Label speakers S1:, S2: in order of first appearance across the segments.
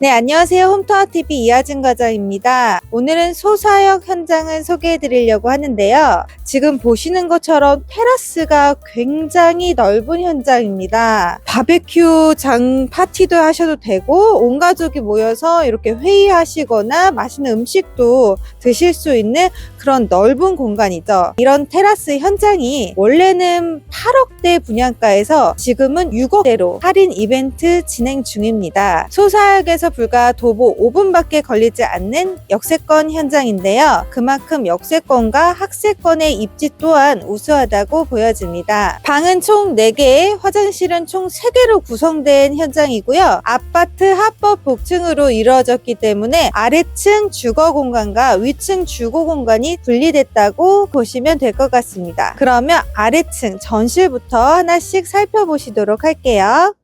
S1: 네, 안녕하세요. 홈투어TV 이하진 과장입니다. 오늘은 소사역 현장을 소개해 드리려고 하는데요. 지금 보시는 것처럼 테라스가 굉장히 넓은 현장입니다. 바베큐 장 파티도 하셔도 되고, 온 가족이 모여서 이렇게 회의하시거나 맛있는 음식도 드실 수 있는 그런 넓은 공간이죠. 이런 테라스 현장이 원래는 8억대 분양가에서 지금은 6억대로 할인 이벤트 진행 중입니다. 소사역에서 불과 도보 5분밖에 걸리지 않는 역세권 현장인데요. 그만큼 역세권과 학세권의 입지 또한 우수하다고 보여집니다. 방은 총 4개, 화장실은 총 3개로 구성된 현장이고요. 아파트 합법 복층으로 이루어졌기 때문에 아래층 주거 공간과 위층 주거 공간이 분리됐다고 보시면 될 것 같습니다. 그러면 아래층 전실부터 하나씩 살펴보시도록 할게요.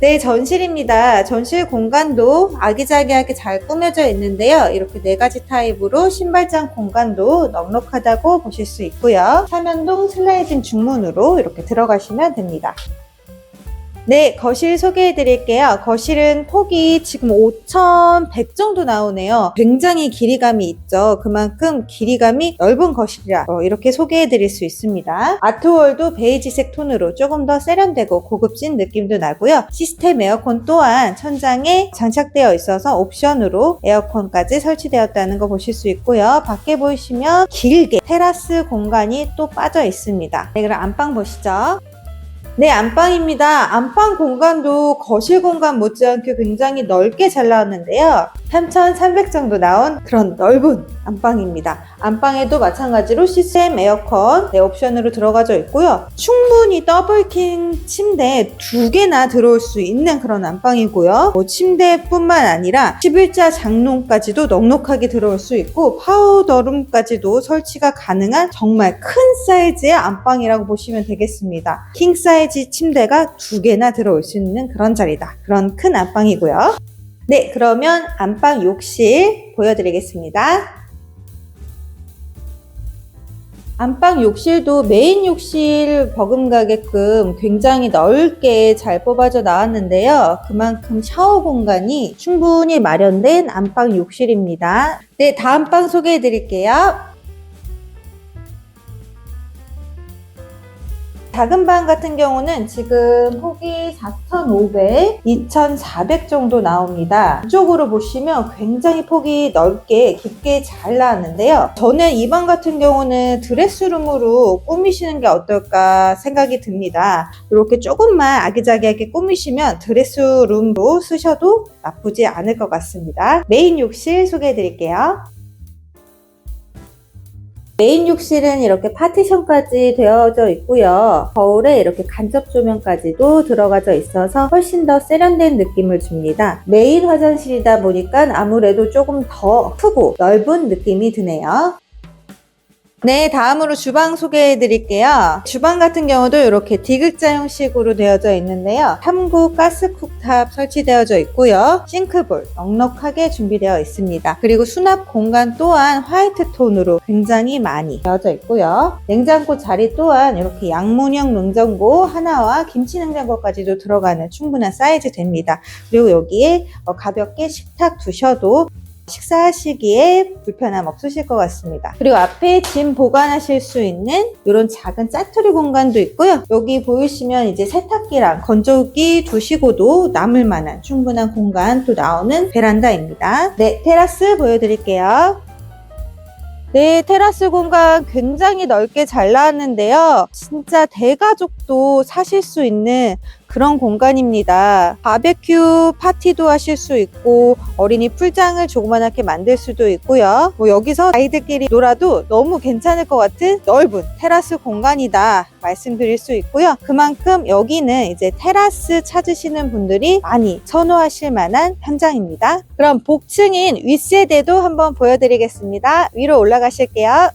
S1: 네, 전실입니다. 전실 공간도 아기자기하게 잘 꾸며져 있는데요. 이렇게 네 가지 타입으로 신발장 공간도 넉넉하다고 보실 수 있고요. 삼연동 슬라이딩 중문으로 이렇게 들어가시면 됩니다. 네, 거실 소개해 드릴게요. 거실은 폭이 지금 5,100 정도 나오네요. 굉장히 길이감이 있죠. 그만큼 길이감이 넓은 거실이라 어, 이렇게 소개해 드릴 수 있습니다. 아트월도 베이지색 톤으로 조금 더 세련되고 고급진 느낌도 나고요. 시스템 에어컨 또한 천장에 장착되어 있어서 옵션으로 에어컨까지 설치되었다는 거 보실 수 있고요. 밖에 보시면 길게 테라스 공간이 또 빠져 있습니다. 네, 그럼 안방 보시죠. 네, 안방입니다. 안방 공간도 거실 공간 못지않게 굉장히 넓게 잘 나왔는데요. 3,300 정도 나온 그런 넓은 안방입니다. 안방에도 마찬가지로 시스템 에어컨 네, 옵션으로 들어가져 있고요. 충분히 더블킹 침대 두 개나 들어올 수 있는 그런 안방이고요. 뭐 침대뿐만 아니라 11자 장롱까지도 넉넉하게 들어올 수 있고 파우더룸까지도 설치가 가능한 정말 큰 사이즈의 안방이라고 보시면 되겠습니다. 킹 사이즈 침대가 두 개나 들어올 수 있는 그런 자리다. 그런 큰 안방이고요. 네, 그러면 안방 욕실 보여드리겠습니다. 안방 욕실도 메인 욕실 버금가게끔 굉장히 넓게 잘 뽑아져 나왔는데요. 그만큼 샤워 공간이 충분히 마련된 안방 욕실입니다. 네, 다음 방 소개해 드릴게요. 작은 방 같은 경우는 지금 폭이 4,500, 2,400 정도 나옵니다. 이쪽으로 보시면 굉장히 폭이 넓게 깊게 잘 나왔는데요. 저는 이 방 같은 경우는 드레스룸으로 꾸미시는 게 어떨까 생각이 듭니다. 이렇게 조금만 아기자기하게 꾸미시면 드레스룸으로 쓰셔도 나쁘지 않을 것 같습니다. 메인 욕실 소개해 드릴게요. 메인 욕실은 이렇게 파티션까지 되어져 있고요. 거울에 이렇게 간접 조명까지도 들어가져 있어서 훨씬 더 세련된 느낌을 줍니다. 메인 화장실이다 보니까 아무래도 조금 더 크고 넓은 느낌이 드네요. 네, 다음으로 주방 소개해 드릴게요. 주방 같은 경우도 이렇게 디귿자 형식으로 되어져 있는데요. 3구 가스 쿡탑 설치되어져 있고요. 싱크볼 넉넉하게 준비되어 있습니다. 그리고 수납 공간 또한 화이트 톤으로 굉장히 많이 되어져 있고요. 냉장고 자리 또한 이렇게 양문형 냉장고 하나와 김치 냉장고까지도 들어가는 충분한 사이즈 됩니다. 그리고 여기에 어, 가볍게 식탁 두셔도 식사하시기에 불편함 없으실 것 같습니다. 그리고 앞에 짐 보관하실 수 있는 이런 작은 짜투리 공간도 있고요. 여기 보이시면 이제 세탁기랑 건조기 두시고도 남을 만한 충분한 공간 또 나오는 베란다입니다. 네, 테라스 보여드릴게요. 네, 테라스 공간 굉장히 넓게 잘 나왔는데요. 진짜 대가족도 사실 수 있는 그런 공간입니다. 바베큐 파티도 하실 수 있고 어린이 풀장을 조그만하게 만들 수도 있고요. 뭐 여기서 아이들끼리 놀아도 너무 괜찮을 것 같은 넓은 테라스 공간이다 말씀드릴 수 있고요. 그만큼 여기는 이제 테라스 찾으시는 분들이 많이 선호하실 만한 현장입니다. 그럼 복층인 윗세대도 한번 보여드리겠습니다. 위로 올라가실게요.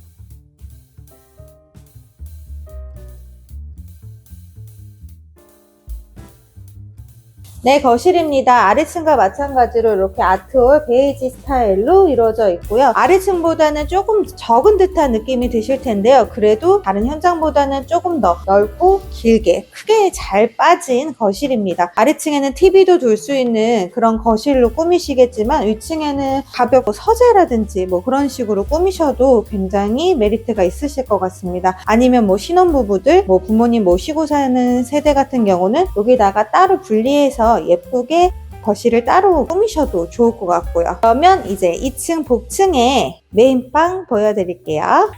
S1: 네, 거실입니다. 아래층과 마찬가지로 이렇게 아트월 베이지 스타일로 이루어져 있고요. 아래층보다는 조금 적은 듯한 느낌이 드실 텐데요. 그래도 다른 현장보다는 조금 더 넓고 길게 크게 잘 빠진 거실입니다. 아래층에는 TV도 둘 수 있는 그런 거실로 꾸미시겠지만 위층에는 가볍고 서재라든지 뭐 그런 식으로 꾸미셔도 굉장히 메리트가 있으실 것 같습니다. 아니면 뭐 신혼부부들, 뭐 부모님 모시고 사는 세대 같은 경우는 여기다가 따로 분리해서 예쁘게 거실을 따로 꾸미셔도 좋을 것 같고요. 그러면 이제 2층 복층에 메인방 보여드릴게요.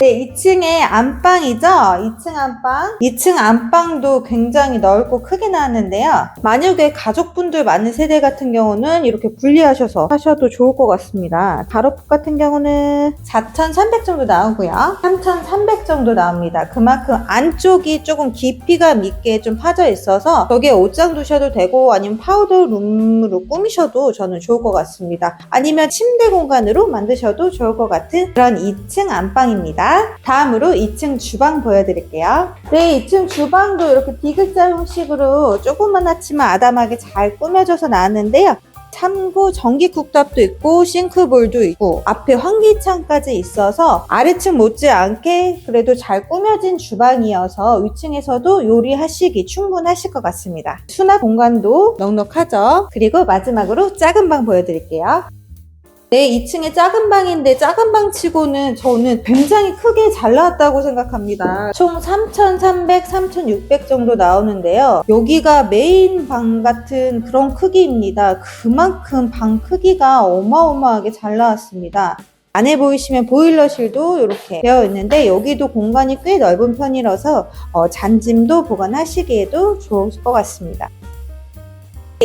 S1: 네, 2층에 안방이죠? 2층 안방. 2층 안방도 굉장히 넓고 크게 나왔는데요. 만약에 가족분들 많은 세대 같은 경우는 이렇게 분리하셔서 하셔도 좋을 것 같습니다. 가로폭 같은 경우는 4,300 정도 나오고요. 3,300 정도 나옵니다. 그만큼 안쪽이 조금 깊이가 있게 좀 파져 있어서 여기에 옷장 두셔도 되고 아니면 파우더 룸으로 꾸미셔도 저는 좋을 것 같습니다. 아니면 침대 공간으로 만드셔도 좋을 것 같은 그런 2층 안방입니다. 다음으로 2층 주방 보여드릴게요. 네, 2층 주방도 이렇게 디귿자 형식으로 조그만하지만 아담하게 잘 꾸며져서 나왔는데요. 참고 전기 쿡탑도 있고 싱크볼도 있고 앞에 환기창까지 있어서 아래층 못지않게 그래도 잘 꾸며진 주방이어서 위층에서도 요리하시기 충분하실 것 같습니다. 수납 공간도 넉넉하죠. 그리고 마지막으로 작은 방 보여드릴게요. 네, 2층에 작은 방인데 작은 방 치고는 저는 굉장히 크게 잘 나왔다고 생각합니다. 총 3,300, 3,600 정도 나오는데요. 여기가 메인 방 같은 그런 크기입니다. 그만큼 방 크기가 어마어마하게 잘 나왔습니다. 안에 보이시면 보일러실도 이렇게 되어 있는데 여기도 공간이 꽤 넓은 편이라서 어, 잔짐도 보관하시기에도 좋을 것 같습니다.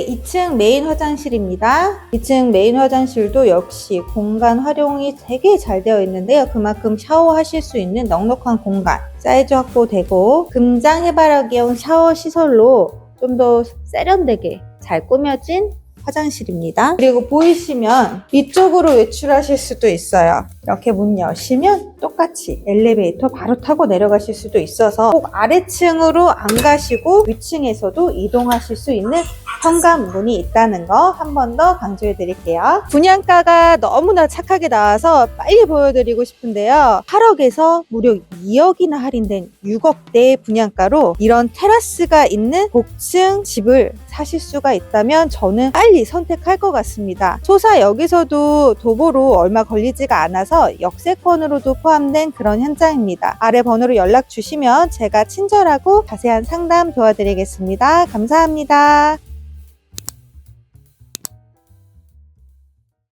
S1: 2층 메인 화장실입니다. 2층 메인 화장실도 역시 공간 활용이 되게 잘 되어 있는데요. 그만큼 샤워하실 수 있는 넉넉한 공간, 사이즈 확보되고 금장 해바라기형 샤워 시설로 좀 더 세련되게 잘 꾸며진 화장실입니다. 그리고 보이시면 이쪽으로 외출하실 수도 있어요. 이렇게 문 여시면 똑같이 엘리베이터 바로 타고 내려가실 수도 있어서 꼭 아래층으로 안 가시고 위층에서도 이동하실 수 있는 현관문이 있다는 거 한 번 더 강조해 드릴게요. 분양가가 너무나 착하게 나와서 빨리 보여드리고 싶은데요. 8억에서 무려 2억이나 할인된 6억대 분양가로 이런 테라스가 있는 복층 집을 사실 수가 있다면 저는 빨리 선택할 것 같습니다. 소사 여기서도 도보로 얼마 걸리지가 않아서 역세권으로도 포함된 그런 현장입니다. 아래 번호로 연락 주시면 제가 친절하고 자세한 상담 도와드리겠습니다. 감사합니다.